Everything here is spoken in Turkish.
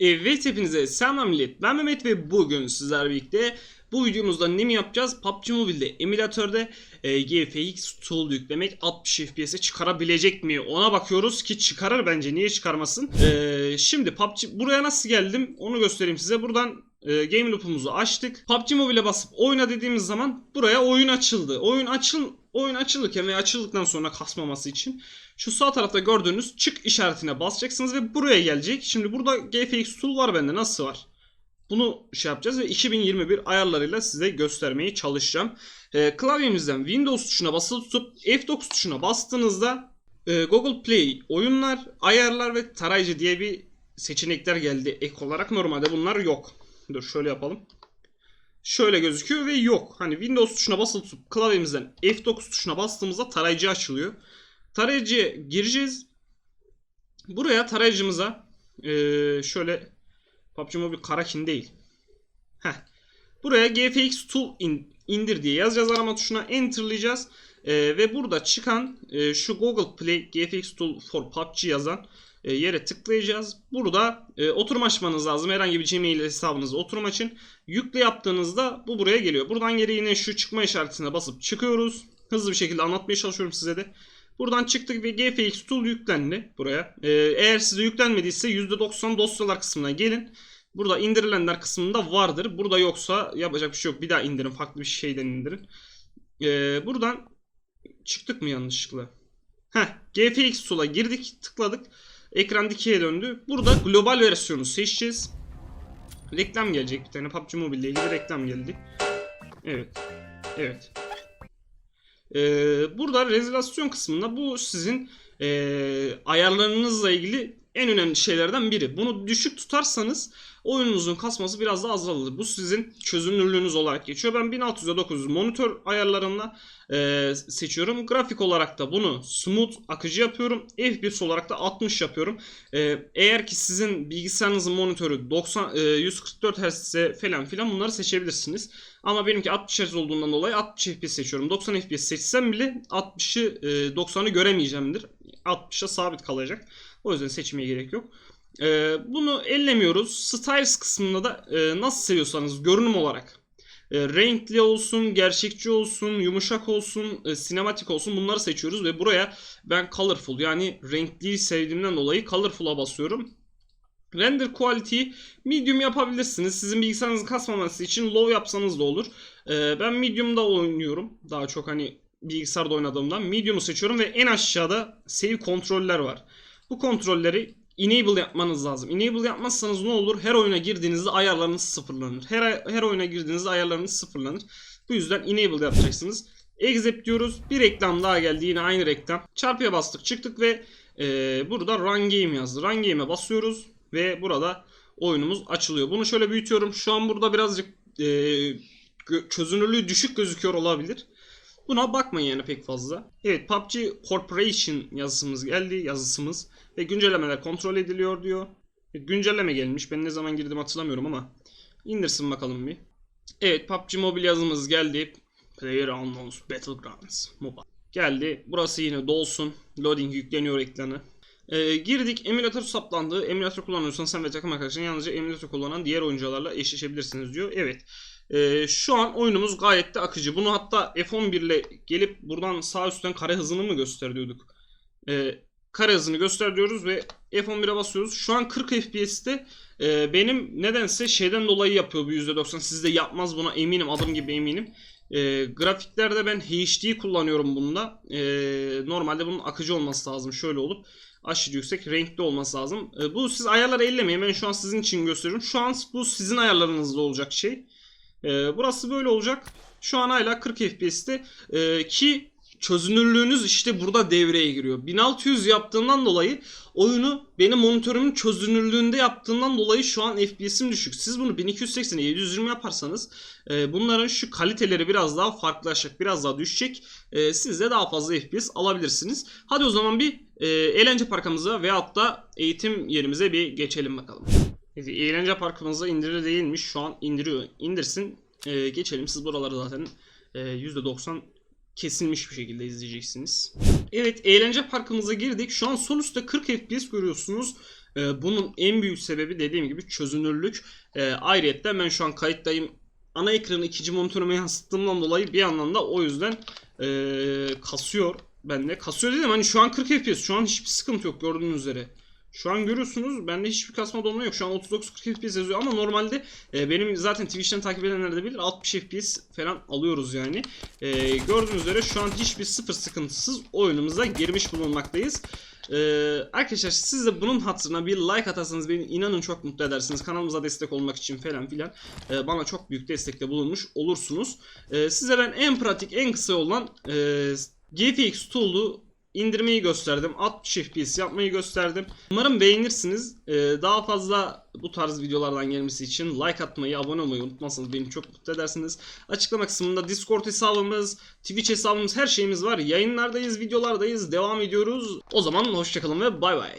Evet hepinize selam millet. Ben Mehmet ve bugün sizlerle birlikte bu videomuzda ne mi yapacağız? PUBG Mobile'de emülatörde e, GFX tool yüklemek 60 FPS'e çıkarabilecek mi? Ona bakıyoruz ki çıkarır bence. Niye çıkarmasın? E, şimdi PUBG buraya nasıl geldim? Onu göstereyim size. Buradan e, game loop'umuzu açtık. PUBG Mobile'e basıp oyna dediğimiz zaman buraya oyun açıldı. Oyun açıl oyun açılırken ve açıldıktan sonra kasmaması için şu sağ tarafta gördüğünüz çık işaretine basacaksınız ve buraya gelecek. Şimdi burada GFX tool var bende. Nasıl var? Bunu şey yapacağız ve 2021 ayarlarıyla size göstermeye çalışacağım. Ee, klavyemizden Windows tuşuna basılı tutup F9 tuşuna bastığınızda e, Google Play oyunlar, ayarlar ve tarayıcı diye bir seçenekler geldi ek olarak. Normalde bunlar yok. Dur şöyle yapalım. Şöyle gözüküyor ve yok. Hani Windows tuşuna basılı klavyemizden F9 tuşuna bastığımızda tarayıcı açılıyor. Tarayıcıya gireceğiz. Buraya tarayıcımıza eee, şöyle PUBG Mobile Karakin değil. Heh. Buraya GFX Tool in- indir diye yazacağız arama tuşuna enterlayacağız. Eee, ve burada çıkan eee, şu Google Play GFX Tool for PUBG yazan yere tıklayacağız. Burada eee, oturum açmanız lazım. Herhangi bir Gmail hesabınızda oturum açın. Yükle yaptığınızda bu buraya geliyor. Buradan geri yine şu çıkma işaretine basıp çıkıyoruz. Hızlı bir şekilde anlatmaya çalışıyorum size de. Buradan çıktık ve GFX Tool yüklendi buraya. Ee, eğer size yüklenmediyse %90 dosyalar kısmına gelin. Burada indirilenler kısmında vardır. Burada yoksa yapacak bir şey yok. Bir daha indirin. Farklı bir şeyden indirin. Ee, buradan çıktık mı yanlışlıkla? Heh, GFX Tool'a girdik. Tıkladık. Ekran dikeye döndü. Burada global versiyonu seçeceğiz. Reklam gelecek bir tane. PUBG Mobile ile ilgili reklam geldi. Evet. Evet. Ee, burada rezervasyon kısmında bu sizin ee, ayarlarınızla ilgili en önemli şeylerden biri. Bunu düşük tutarsanız oyununuzun kasması biraz daha azalır. Bu sizin çözünürlüğünüz olarak geçiyor. Ben 1600'e 900 monitör ayarlarında ee, seçiyorum. Grafik olarak da bunu smooth akıcı yapıyorum. FPS olarak da 60 yapıyorum. Ee, eğer ki sizin bilgisayarınızın monitörü 90 e, 144 Hz'e falan filan bunları seçebilirsiniz. Ama benimki 60 Hz olduğundan dolayı 60 FPS seçiyorum. 90 FPS seçsem bile 60'ı e, 90'ı göremeyeceğimdir. 60'a sabit kalacak. O yüzden seçmeye gerek yok. E, bunu ellemiyoruz. Styles kısmında da e, nasıl seviyorsanız görünüm olarak e, renkli olsun, gerçekçi olsun, yumuşak olsun, e, sinematik olsun bunları seçiyoruz ve buraya ben colorful yani renkli sevdiğimden dolayı colorful'a basıyorum. Render quality medium yapabilirsiniz. Sizin bilgisayarınızın kasmaması için low yapsanız da olur. Ee, ben medium'da oynuyorum. Daha çok hani bilgisayarda oynadığımdan medium'u seçiyorum ve en aşağıda save kontroller var. Bu kontrolleri enable yapmanız lazım. Enable yapmazsanız ne olur? Her oyuna girdiğinizde ayarlarınız sıfırlanır. Her, her oyuna girdiğinizde ayarlarınız sıfırlanır. Bu yüzden enable yapacaksınız. Exit diyoruz. Bir reklam daha geldi. Yine aynı reklam. Çarpıya bastık çıktık ve e, burada run game yazdı. Run game'e basıyoruz. Ve burada oyunumuz açılıyor. Bunu şöyle büyütüyorum. Şu an burada birazcık e, çözünürlüğü düşük gözüküyor olabilir. Buna bakmayın yani pek fazla. Evet PUBG Corporation yazısımız geldi. Yazısımız. Ve güncellemeler kontrol ediliyor diyor. E, Güncelleme gelmiş. Ben ne zaman girdim hatırlamıyorum ama. indirsin bakalım bir. Evet PUBG Mobile yazımız geldi. PlayerUnknown's Battlegrounds Mobile. Geldi. Burası yine dolsun. Loading yükleniyor ekranı. Ee, girdik. Emülatör saplandı. Emülatör kullanıyorsan sen ve takım arkadaşların yalnızca emülatör kullanan diğer oyuncularla eşleşebilirsiniz diyor. Evet. Ee, şu an oyunumuz gayet de akıcı. Bunu hatta F11 ile gelip buradan sağ üstten kare hızını mı gösteriyorduk? Ee, kare hızını göster diyoruz ve F11'e basıyoruz. Şu an 40 FPS'te e, benim nedense şeyden dolayı yapıyor bu %90. Sizde yapmaz buna eminim. Adım gibi eminim. E, grafiklerde ben HD kullanıyorum bunda. E, normalde bunun akıcı olması lazım. Şöyle olup aşırı yüksek renkli olması lazım. E, bu siz ayarları ellemeyin. Ben şu an sizin için gösteriyorum. Şu an bu sizin ayarlarınızda olacak şey. E, burası böyle olacak. Şu an hala 40 FPS'te e, ki çözünürlüğünüz işte burada devreye giriyor. 1600 yaptığından dolayı oyunu benim monitörümün çözünürlüğünde yaptığından dolayı şu an FPS'im düşük. Siz bunu 1280'e 720 yaparsanız e, bunların şu kaliteleri biraz daha farklılaşacak. Biraz daha düşecek. E, siz de daha fazla FPS alabilirsiniz. Hadi o zaman bir e, eğlence parkımıza veyahut da eğitim yerimize bir geçelim bakalım. Eğlence parkımıza indirir değilmiş. Şu an indiriyor. İndirsin. E, geçelim. Siz buraları zaten e, %90 kesilmiş bir şekilde izleyeceksiniz. Evet eğlence parkımıza girdik. Şu an sol üstte 40 FPS görüyorsunuz. Ee, bunun en büyük sebebi dediğim gibi çözünürlük. Ee, ayrıca ben şu an kayıttayım. Ana ekranı ikinci monitörüme yansıttığımdan dolayı bir yandan da o yüzden ee, kasıyor bende. Kasıyor dedim hani şu an 40 FPS. Şu an hiçbir sıkıntı yok gördüğünüz üzere. Şu an görüyorsunuz bende hiçbir kasma donma yok. Şu an 39-40 FPS yazıyor ama normalde e, benim zaten Twitch'ten takip edenler de bilir 60 FPS falan alıyoruz yani. E, gördüğünüz üzere şu an hiçbir sıfır sıkıntısız oyunumuza girmiş bulunmaktayız. E, arkadaşlar siz de bunun hatırına bir like atarsanız beni inanın çok mutlu edersiniz. Kanalımıza destek olmak için falan filan e, bana çok büyük destekte bulunmuş olursunuz. E, size ben en pratik en kısa olan e, GFX Tool'u indirmeyi gösterdim. 60 FPS yapmayı gösterdim. Umarım beğenirsiniz. Ee, daha fazla bu tarz videolardan gelmesi için like atmayı, abone olmayı unutmazsanız beni çok mutlu edersiniz. Açıklama kısmında Discord hesabımız, Twitch hesabımız her şeyimiz var. Yayınlardayız, videolardayız. Devam ediyoruz. O zaman hoşçakalın ve bay bay.